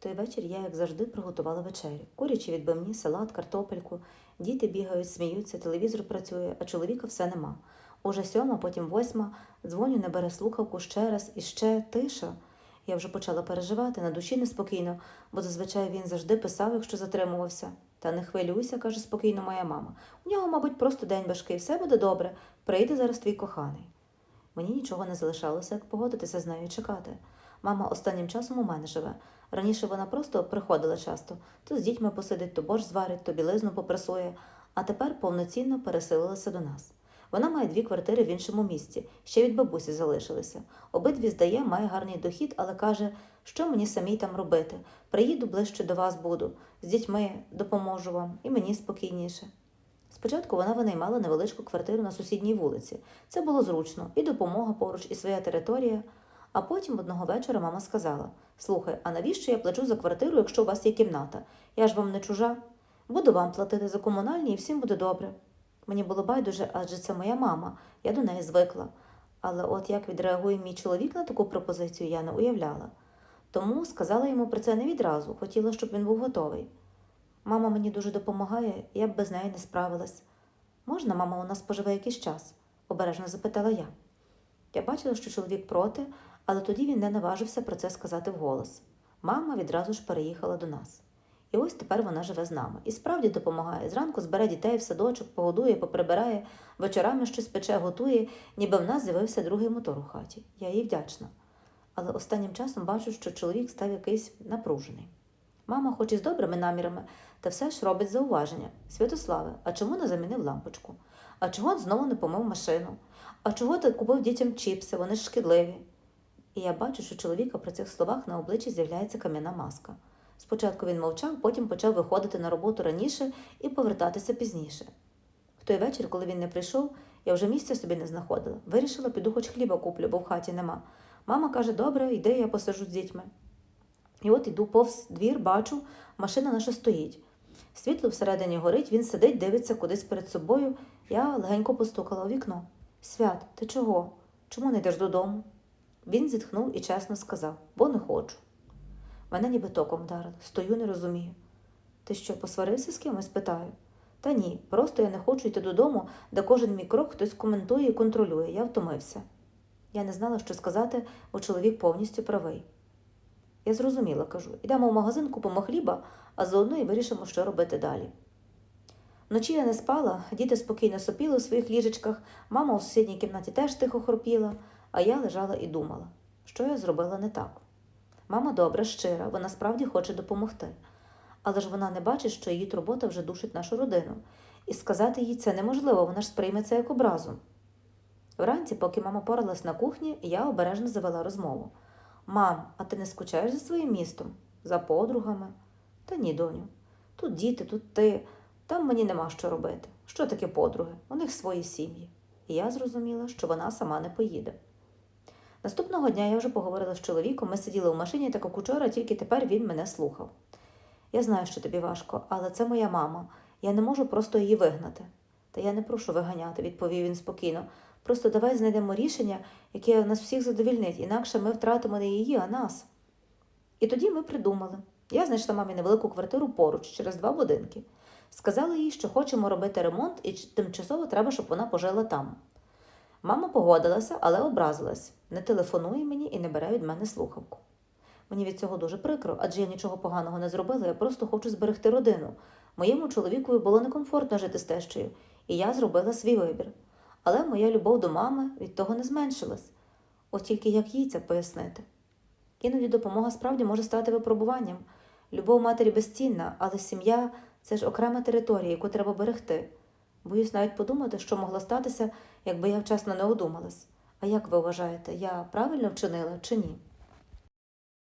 той вечір я, як завжди, приготувала вечерю. Курячі відбивні, салат, картопельку. Діти бігають, сміються, телевізор працює, а чоловіка все нема. Уже сьома, потім восьма, дзвоню, не бере слухавку ще раз і ще тиша. Я вже почала переживати, на душі неспокійно, бо зазвичай він завжди писав, якщо затримувався. Та не хвилюйся, каже спокійно моя мама. У нього, мабуть, просто день важкий, все буде добре. Прийде зараз твій коханий. Мені нічого не залишалося, як погодитися з нею і чекати. Мама останнім часом у мене живе. Раніше вона просто приходила часто, то з дітьми посидить, то борщ зварить, то білизну попрасує, а тепер повноцінно переселилася до нас. Вона має дві квартири в іншому місті, ще від бабусі залишилися. Обидві здає, має гарний дохід, але каже, що мені самій там робити. Приїду ближче до вас буду, з дітьми допоможу вам, і мені спокійніше. Спочатку вона винаймала невеличку квартиру на сусідній вулиці. Це було зручно, і допомога поруч, і своя територія. А потім одного вечора мама сказала: Слухай, а навіщо я плачу за квартиру, якщо у вас є кімната? Я ж вам не чужа. Буду вам платити за комунальні і всім буде добре. Мені було байдуже, адже це моя мама, я до неї звикла. Але от як відреагує мій чоловік на таку пропозицію, я не уявляла. Тому сказала йому про це не відразу, хотіла, щоб він був готовий. Мама мені дуже допомагає, я б без неї не справилась. Можна, мама у нас поживе якийсь час? обережно запитала я. Я бачила, що чоловік проти, але тоді він не наважився про це сказати вголос. Мама відразу ж переїхала до нас. І ось тепер вона живе з нами. І справді допомагає. Зранку збере дітей в садочок, погодує, поприбирає, вечорами щось пече, готує, ніби в нас з'явився другий мотор у хаті. Я їй вдячна. Але останнім часом бачу, що чоловік став якийсь напружений. Мама, хоч і з добрими намірами, та все ж робить зауваження. Святославе, а чому не замінив лампочку? А чого знову не помив машину? А чого ти купив дітям чіпси? Вони ж шкідливі. І я бачу, що чоловіка при цих словах на обличчі з'являється кам'яна маска. Спочатку він мовчав, потім почав виходити на роботу раніше і повертатися пізніше. В той вечір, коли він не прийшов, я вже місця собі не знаходила. Вирішила, піду хоч хліба куплю, бо в хаті нема. Мама каже: добре, йди, я посажу з дітьми. І от іду повз двір, бачу, машина наша стоїть. Світло всередині горить, він сидить, дивиться кудись перед собою. Я легенько постукала у вікно. Свят, ти чого? Чому не йдеш додому? Він зітхнув і чесно сказав, бо не хочу. Мене ніби током вдарило. Стою, не розумію. Ти що, посварився з кимось? питаю. Та ні, просто я не хочу йти додому, де кожен мій крок хтось коментує і контролює. Я втомився. Я не знала, що сказати, бо чоловік повністю правий. Я зрозуміла, кажу, йдемо в магазин, купимо хліба, а заодно і вирішимо, що робити далі. Вночі я не спала, діти спокійно сопіли у своїх ліжечках, мама у сусідній кімнаті теж тихо хропіла, а я лежала і думала, що я зробила не так. Мама добра, щира, вона справді хоче допомогти. Але ж вона не бачить, що її турбота вже душить нашу родину. І сказати їй це неможливо, вона ж сприйме це як образу. Вранці, поки мама поралась на кухні, я обережно завела розмову. Мам, а ти не скучаєш за своїм містом? За подругами? Та ні, доню. Тут діти, тут ти. Там мені нема що робити. Що таке подруги? У них свої сім'ї. І я зрозуміла, що вона сама не поїде. Наступного дня я вже поговорила з чоловіком, ми сиділи у машині так як учора, тільки тепер він мене слухав. Я знаю, що тобі важко, але це моя мама. Я не можу просто її вигнати. Та я не прошу виганяти, відповів він спокійно. Просто давай знайдемо рішення, яке нас всіх задовільнить, інакше ми втратимо не її, а нас. І тоді ми придумали. Я знайшла мамі невелику квартиру поруч, через два будинки. Сказала їй, що хочемо робити ремонт, і тимчасово треба, щоб вона пожила там. Мама погодилася, але образилась. Не телефонує мені і не бере від мене слухавку. Мені від цього дуже прикро, адже я нічого поганого не зробила, я просто хочу зберегти родину. Моєму чоловікові було некомфортно жити з тещою, і я зробила свій вибір. Але моя любов до мами від того не зменшилась. От тільки як їй це пояснити? Іноді допомога справді може стати випробуванням. Любов матері безцінна, але сім'я це ж окрема територія, яку треба берегти. Боюсь навіть подумати, що могло статися, якби я вчасно не одумалась. А як ви вважаєте, я правильно вчинила чи ні?